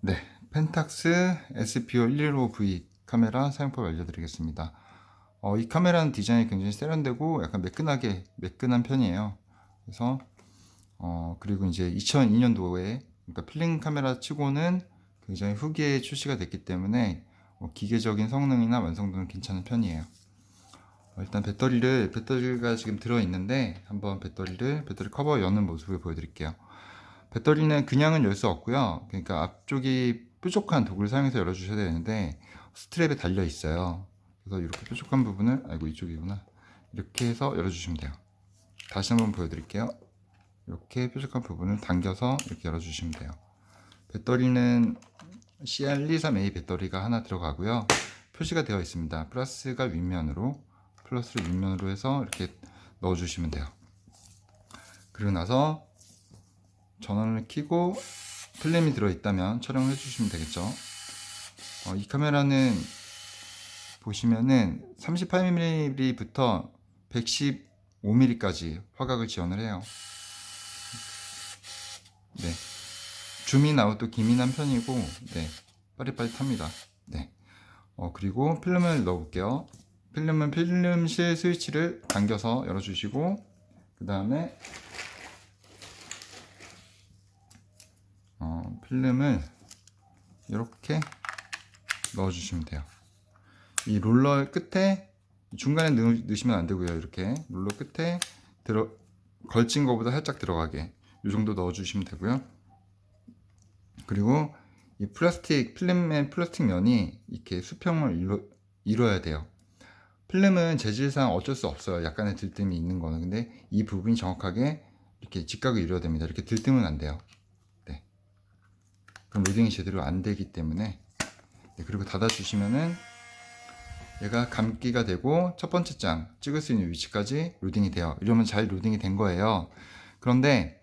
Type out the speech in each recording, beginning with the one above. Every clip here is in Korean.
네, 펜탁스 SPO 115V 카메라 사용법 알려드리겠습니다. 어, 이 카메라는 디자인이 굉장히 세련되고 약간 매끈하게 매끈한 편이에요. 그래서 어, 그리고 이제 2002년도에 그러니까 필름 카메라 치고는 굉장히 후기에 출시가 됐기 때문에 어, 기계적인 성능이나 완성도는 괜찮은 편이에요. 어, 일단 배터리를 배터리가 지금 들어 있는데 한번 배터리를 배터리 커버 여는 모습을 보여드릴게요. 배터리는 그냥은 열 수 없고요. 그러니까 앞쪽이 뾰족한 도구를 사용해서 열어주셔야 되는데 스트랩에 달려 있어요. 그래서 이렇게 뾰족한 부분을 아이고 이쪽이구나. 이렇게 해서 열어주시면 돼요. 다시 한번 보여드릴게요. 이렇게 뾰족한 부분을 당겨서 이렇게 열어주시면 돼요. 배터리는 CR123A 배터리가 하나 들어가고요. 표시가 되어 있습니다. 플러스가 윗면으로, 플러스를 윗면으로 해서 이렇게 넣어주시면 돼요. 그리고 나서 전원을 켜고 필름이 들어있다면 촬영을 해주시면 되겠죠. 어, 이 카메라는 보시면은 38mm부터 115mm까지 화각을 지원을 해요. 네. 줌인 아웃도 기민한 편이고, 네. 빠릿빠릿합니다. 네. 어, 그리고 필름을 넣어볼게요. 필름은 필름실 스위치를 당겨서 열어주시고, 그 다음에 어, 필름을 이렇게 넣어주시면 돼요. 이 롤러 끝에 중간에 넣, 넣으시면 안 되고요. 이렇게 롤러 끝에 들어 걸친 것보다 살짝 들어가게 이 정도 넣어주시면 되고요. 그리고 이 플라스틱 필름의 플라스틱 면이 이렇게 수평을 이루, 이뤄야 돼요. 필름은 재질상 어쩔 수 없어요. 약간의 들뜸이 있는 거는 근데 이 부분이 정확하게 이렇게 직각을 이루어야 됩니다. 이렇게 들뜸은 안 돼요. 네. 그럼 로딩이 제대로 안 되기 때문에 네, 그리고 닫아주시면은 얘가 감기가 되고 첫 번째 장 찍을 수 있는 위치까지 로딩이 돼요. 이러면 잘 로딩이 된 거예요. 그런데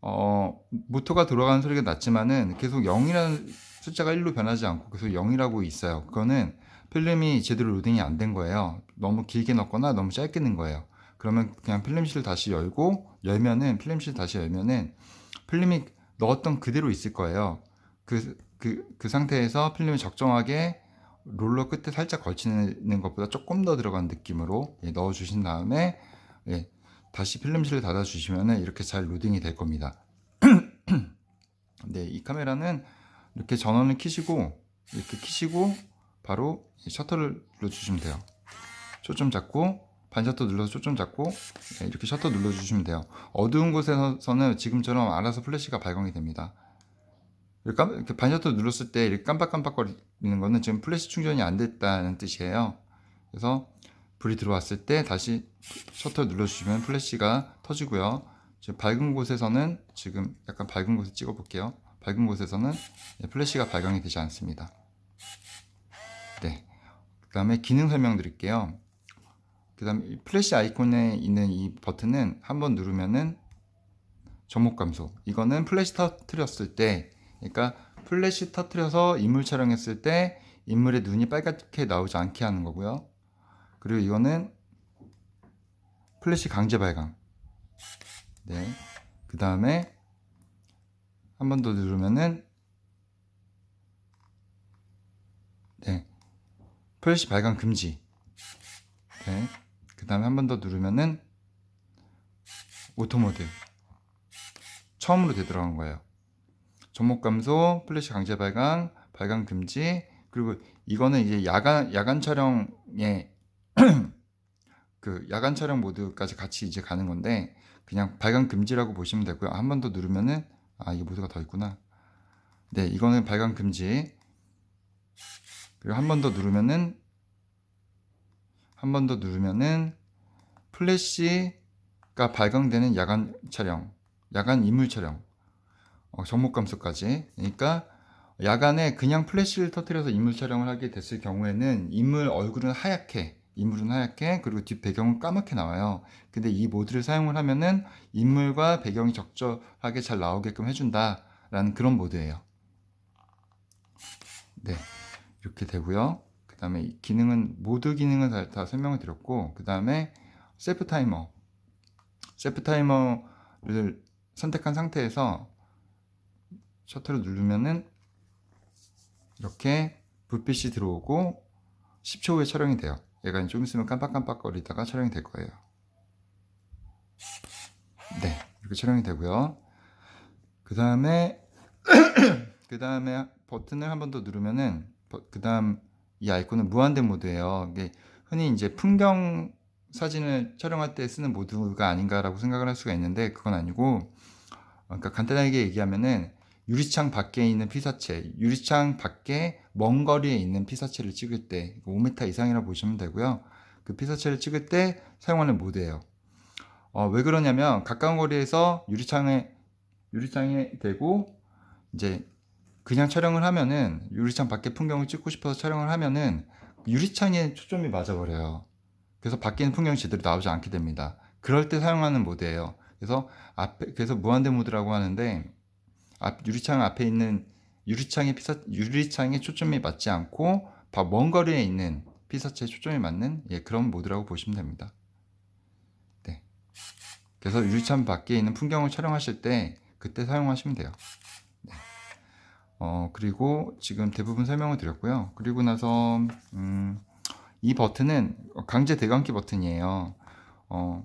어, 모터가 돌아가는 소리가 났지만은 계속 0이라는 숫자가 1로 변하지 않고 계속 0이라고 있어요. 그거는 필름이 제대로 로딩이 안 된 거예요. 너무 길게 넣거나 너무 짧게 넣은 거예요. 그러면 그냥 필름실을 다시 열고 열면은 필름실 다시 열면은 필름이 넣었던 그대로 있을 거예요. 그, 그, 그 상태에서 필름이 적정하게 롤러 끝에 살짝 걸치는 것보다 조금 더 들어간 느낌으로 예, 넣어 주신 다음에 예, 다시 필름실을 닫아 주시면 이렇게 잘 로딩이 될 겁니다. 네, 이 카메라는 이렇게 전원을 켜시고 이렇게 켜시고 바로 이 셔터를 눌러 주시면 돼요. 초점 잡고 반셔터 눌러서 초점 잡고 예, 이렇게 셔터 눌러 주시면 돼요. 어두운 곳에서는 지금처럼 알아서 플래시가 발광이 됩니다. 이렇게 깜- 이렇게 반셔터 눌렀을 때 이렇게 깜빡깜빡거리는 거는 지금 플래시 충전이 안 됐다는 뜻이에요. 그래서 불이 들어왔을 때 다시 셔터 눌러주시면 플래시가 터지고요. 지금 밝은 곳에서는 지금 약간 밝은 곳에 찍어 볼게요. 밝은 곳에서는 예, 플래시가 발광이 되지 않습니다. 네. 그 다음에 기능 설명 드릴게요. 그 다음에 플래시 아이콘에 있는 이 버튼은 한번 누르면은 접목 감소. 이거는 플래시 터트렸을 때, 그러니까 플래시 터트려서 인물 촬영했을 때 인물의 눈이 빨갛게 나오지 않게 하는 거고요. 그리고 이거는 플래시 강제 발광. 네. 그 다음에 한 번 더 누르면은 네. 플래시 발광 금지. 네. 그 다음에 한 번 더 누르면은 오토 모드. 처음으로 되돌아간 거예요. 접목 감소, 플래시 강제 발광, 발광 금지, 그리고 이거는 이제 야간 야간 촬영에 그 야간 촬영 모드까지 같이 이제 가는 건데 그냥 발광 금지라고 보시면 되고요. 한 번 더 누르면은 아 이게 모드가 더 있구나. 네, 이거는 발광 금지. 그리고 한 번 더 누르면은 한 번 더 누르면은 플래시가 발광되는 야간 촬영, 야간 인물 촬영, 어, 접목 감소까지. 그러니까 야간에 그냥 플래시를 터뜨려서 인물 촬영을 하게 됐을 경우에는 인물 얼굴은 하얗게, 인물은 하얗게, 그리고 뒷 배경은 까맣게 나와요. 근데 이 모드를 사용을 하면은 인물과 배경이 적절하게 잘 나오게끔 해준다라는 그런 모드예요. 네, 이렇게 되고요. 그 다음에 기능은 모드 기능은 다, 다 설명을 드렸고, 그 다음에 셀프 타이머, 셀프 타이머를 선택한 상태에서 셔터를 누르면은 이렇게 불빛이 들어오고 10초 후에 촬영이 돼요. 얘가 좀 있으면 깜빡깜빡거리다가 촬영이 될 거예요. 네, 이렇게 촬영이 되고요. 그 다음에 그 다음에 버튼을 한 번 더 누르면은 그 다음 이 아이콘은 무한대 모드예요. 이게 흔히 이제 풍경 사진을 촬영할 때 쓰는 모드가 아닌가라고 생각을 할 수가 있는데 그건 아니고 그러니까 간단하게 얘기하면은 유리창 밖에 있는 피사체, 유리창 밖에 먼 거리에 있는 피사체를 찍을 때 5m 이상이라고 보시면 되고요. 그 피사체를 찍을 때 사용하는 모드예요. 어, 왜 그러냐면 가까운 거리에서 유리창에 유리창에 대고 이제 그냥 촬영을 하면은 유리창 밖에 풍경을 찍고 싶어서 촬영을 하면은 유리창에 초점이 맞아버려요. 그래서 밖에 있는 풍경이 제대로 나오지 않게 됩니다. 그럴 때 사용하는 모드예요. 그래서 앞에 그래서 무한대 모드라고 하는데 앞 유리창 앞에 있는 유리창의 피사 유리창에 초점이 맞지 않고 바- 먼 거리에 있는 피사체에 초점이 맞는 예, 그런 모드라고 보시면 됩니다. 네. 그래서 유리창 밖에 있는 풍경을 촬영하실 때 그때 사용하시면 돼요. 네. 어 그리고 지금 대부분 설명을 드렸고요. 그리고 나서 음, 이 버튼은 강제 대감기 버튼이에요. 어,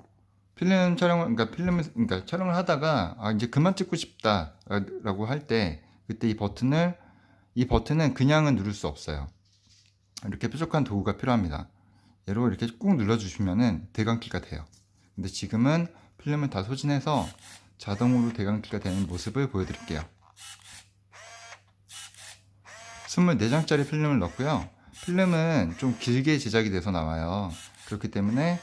필름 촬영을, 그러니까 필름을, 그러니까 촬영을 하다가, 아, 이제 그만 찍고 싶다라고 할 때, 그때 이 버튼을, 이 버튼은 그냥은 누를 수 없어요. 이렇게 뾰족한 도구가 필요합니다. 얘로 이렇게 꾹 눌러주시면은 대감기가 돼요. 근데 지금은 필름을 다 소진해서 자동으로 대감기가 되는 모습을 보여드릴게요. 24장짜리 필름을 넣고요. 필름은 좀 길게 제작이 돼서 나와요. 그렇기 때문에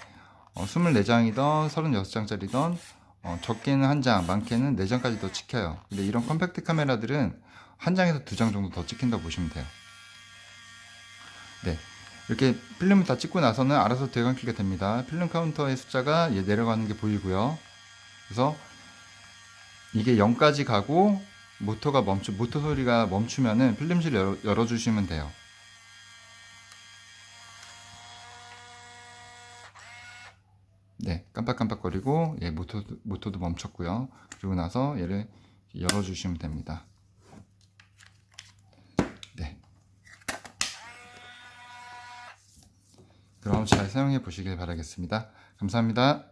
어, 24장이던 36장짜리던 어, 적게는 한 장, 많게는 4장까지 더 찍혀요. 근데 이런 컴팩트 카메라들은 한 장에서 두 장 정도 더 찍힌다고 보시면 돼요. 네. 이렇게 필름을 다 찍고 나서는 알아서 대감기가 됩니다. 필름 카운터의 숫자가 얘 내려가는 게 보이고요. 그래서 이게 0까지 가고 모터가 멈추, 모터 소리가 멈추면은 필름실 열어, 열어주시면 돼요. 네, 깜빡깜빡거리고 예, 모터 모터도 멈췄고요. 그리고 나서 얘를 열어주시면 됩니다. 네. 그럼 잘 사용해 보시길 바라겠습니다. 감사합니다.